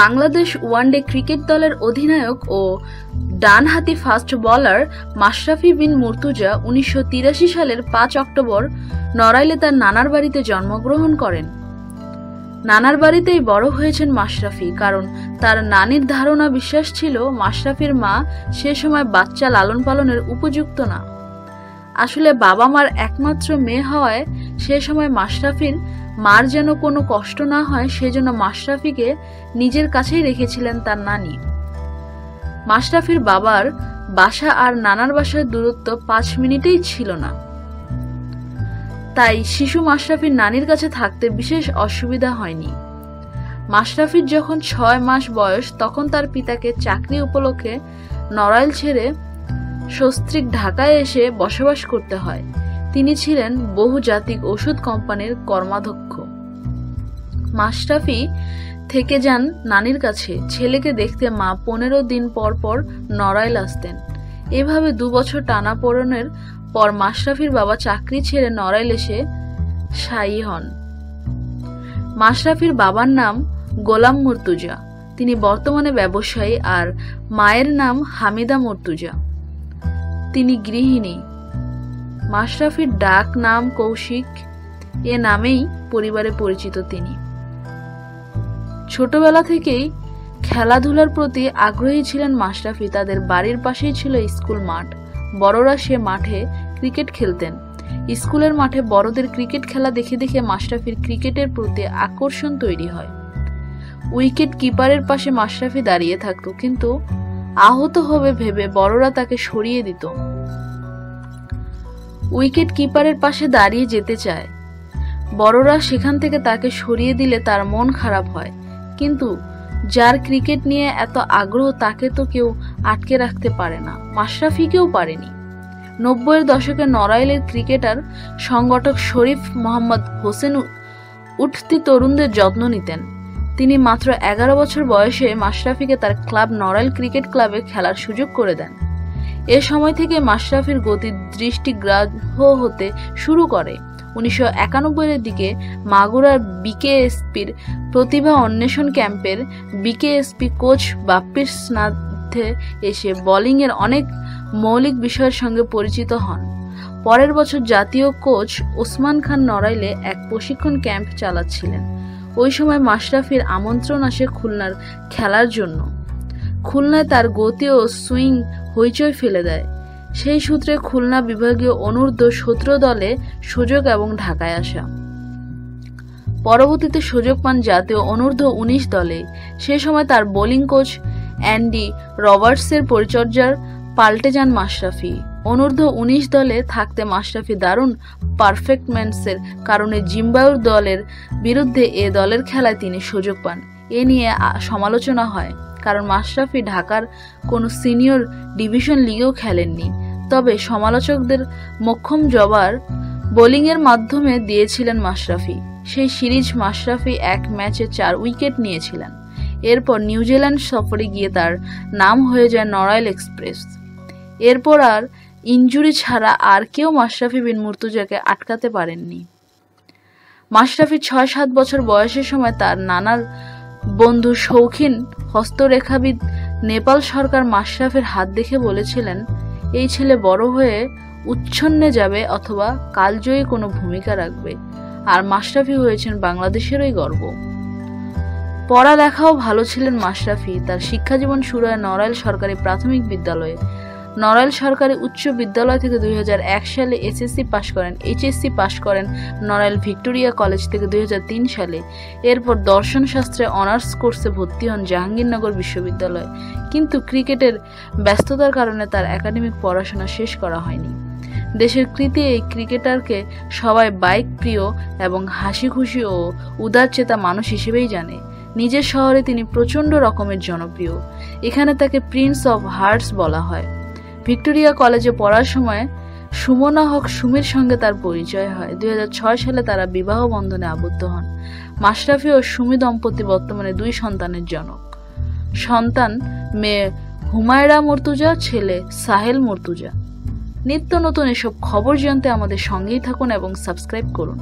Bangladesh one day cricket দলের অধিনায়ক ও ডানহাতি ফাস্ট বোলার মাশরাফি বিন মুর্তুজা উনিশশো তিরাশি সালের পাঁচ অক্টোবর নড়াইলে তার নানার বাড়িতে জন্মগ্রহণ করেন। নানার বাড়িতেই বড় হয়েছেন মাশরাফি, কারণ তার নানির ধারণা বিশ্বাস ছিল মাশরাফির মা সে সময় বাচ্চা লালন পালনের উপযুক্ত না। আসলে বাবা মার একমাত্র মেয়ে হওয়ায় সে সময় মাশরাফির মার যেন কোনো কষ্ট না হয়, সেজন্য মাশরাফিকে নিজের কাছেই রেখেছিলেন তার নানি। মাশরাফির বাবার বাসা আর নানার বাসার দূরত্ব পাঁচ মিনিটেই ছিল না। তাই শিশু মাশরাফির নানির কাছে থাকতে বিশেষ অসুবিধা হয়নি। মাশরাফির যখন ছয় মাস বয়স, তখন তার পিতাকে চাকরি উপলক্ষে নড়াইল ছেড়ে সস্ত্রিক ঢাকায় এসে বসবাস করতে হয়। তিনি ছিলেন বহুজাতিক ওষুধ কোম্পানির কর্মাধ্যক্ষ। মাশরাফি থেকে যান নানির কাছে। ছেলেকে দেখতে মা পনেরো দিন পর পর নড়াইল আসতেন। এভাবে দু বছর টানা পড়নের পর মাশরাফির বাবা চাকরি ছেড়ে নড়াইল এসে সায়ী হন। মাশরাফির বাবার নাম গোলাম মুর্তুজা। তিনি বর্তমানে ব্যবসায়ী আর মায়ের নাম হামিদা মুর্তুজা। তিনি গৃহিণী। মাশরাফির ডাক নাম কৌশিক, এ নামেই পরিবারে পরিচিত তিনি। ছোটবেলা থেকেই খেলাধুলার প্রতি আগ্রহী ছিলেন মাশরাফি। তাদের বাড়ির পাশেই ছিল স্কুল মাঠ। বড়রা সে মাঠে ক্রিকেট খেলতেন। স্কুলের মাঠে বড়দের ক্রিকেট খেলা দেখে দেখে মাশরাফির ক্রিকেটের প্রতি আকর্ষণ তৈরি হয়। উইকেট কিপারের পাশে মাশরাফি দাঁড়িয়ে থাকত, কিন্তু আহত হবে ভেবে বড়রা তাকে সরিয়ে দিত। উইকেট কিপারের পাশে দাঁড়িয়ে যেতে চায়। বড়রা সেখান থেকে তাকে সরিয়ে দিলে তার মন খারাপ হয়। কিন্তু যার ক্রিকেট নিয়ে এত আগ্রহ তাকে তো কেউ আটকে রাখতে পারে না, মাশরাফিকেও পারেনি। নব্বইয়ের দশকে নড়াইলের ক্রিকেটার সংগঠক শরীফ মোহাম্মদ হোসেন উঠতি তরুণদের যত্ন নিতেন। তিনি মাত্র এগারো বছর বয়সে মাশরাফিকে তার ক্লাব নড়াইল ক্রিকেট ক্লাবে খেলার সুযোগ করে দেন। এ সময় থেকে মাশরাফির গতি দৃষ্টিগ্রাহ্য হতে শুরু করে। উনিশশো একানব্বইয়ের দিকে মাগুরার বিকেএসপির প্রতিভা অন্বেষণ ক্যাম্পের বিকেএসপি কোচ বাপ্পির স্নাধ্যে এসে বোলিংয়ের অনেক মৌলিক বিষয়ের সঙ্গে পরিচিত হন। পরের বছর জাতীয় কোচ ওসমান খান নড়াইলে এক প্রশিক্ষণ ক্যাম্প চালাচ্ছিলেন। ওই সময় মাশরাফির আমন্ত্রণ আসে খুলনার খেলার জন্য। খুলনায় তার গতি ও সুইং হইচই ফেলে দেয়। সেই সূত্রে খুলনা বিভাগীয় অনূর্ধ্ব সতেরো দলে সুযোগ এবং ঢাকায় আসা। পরবর্তীতে সুযোগ পান জাতীয় অনূর্ধ্ব উনিশ দলে। সে সময় তার বোলিং কোচ অ্যান্ডি রবার্টসের পরিচর্যার পাল্টে যান মাশরাফি। অনূর্ধ্ব উনিশ দলে থাকতে মাশরাফি দারুণ পারফেক্টমেন্টসের কারণে জিম্বাবুর দলের বিরুদ্ধে এ দলের খেলায় তিনি সুযোগ পান। এ নিয়ে সমালোচনা হয়। কারণ মাশরাফি ঢাকার কোনো সিনিয়র ডিভিশন লিগেও খেলেননি। তবে সমালোচকদের মোক্ষম জবার বোলিংয়ের মাধ্যমে দিয়েছিলেন মাশরাফি। সেই সিরিজ মাশরাফি এক ম্যাচে চার উইকেট নিয়েছিলেন। এরপর নিউজিল্যান্ড সফরে গিয়ে তার নাম হয়ে যায় নড়াইল এক্সপ্রেস। এরপর আর ইঞ্জুরি ছাড়া আর কেউ মাশরাফি বিন মুর্তুজাকে আটকাতে পারেননি। মাশরাফি ছয় সাত বছর বয়সের সময় তার নানার বন্ধু শৌখিন, হস্তরেখাবিদ নেপাল সরকার মাশরাফের হাত দেখে বলেছিলেন, এই ছেলে বড় হয়ে উচ্ছন্নে যাবে অথবা কালজয়ী কোনো ভূমিকা রাখবে। আর মাশরাফি হয়েছেন বাংলাদেশেরই গর্ব। পড়ালেখাও ভালো ছিলেন মাশরাফি। তার শিক্ষাজীবন শুরু হয় নড়াইল সরকারি প্রাথমিক বিদ্যালয়ে। নড়াইল সরকারি উচ্চ বিদ্যালয় থেকে দুই হাজার এক সালে এসএসসি পাশ করেন। এইচএসসি পাশ করেন নড়াইল ভিক্টোরিয়া কলেজ থেকে দুই হাজার তিন সালে। এরপর দর্শন শাস্ত্রে অনার্স কোর্সে ভর্তি হন জাহাঙ্গীরনগর বিশ্ববিদ্যালয়। কিন্তু ক্রিকেটের ব্যস্ততার কারণে তার একাডেমিক পড়াশোনা শেষ করা হয়নি। দেশের কৃতি এই ক্রিকেটারকে সবাই বাইক প্রিয় এবং হাসি খুশি ও উদারচেতা মানুষ হিসেবেই জানে। নিজের শহরে তিনি প্রচণ্ড রকমের জনপ্রিয়। এখানে তাকে প্রিন্স অফ হার্টস বলা হয়। ভিক্টোরিয়া কলেজে পড়ার সময় সুমনা হক সুমির সঙ্গে তার পরিচয় হয়। দুই হাজার ছয় সালে তারা বিবাহ বন্ধনে আবদ্ধ হন। মাশরাফি ও সুমি দম্পতি বর্তমানে দুই সন্তানের জনক। সন্তান মেয়ে হুমায়রা মর্তুজা, ছেলে সাহেল মর্তুজা। নিত্য নতুন এসব খবর জানতে আমাদের সঙ্গেই থাকুন এবং সাবস্ক্রাইব করুন।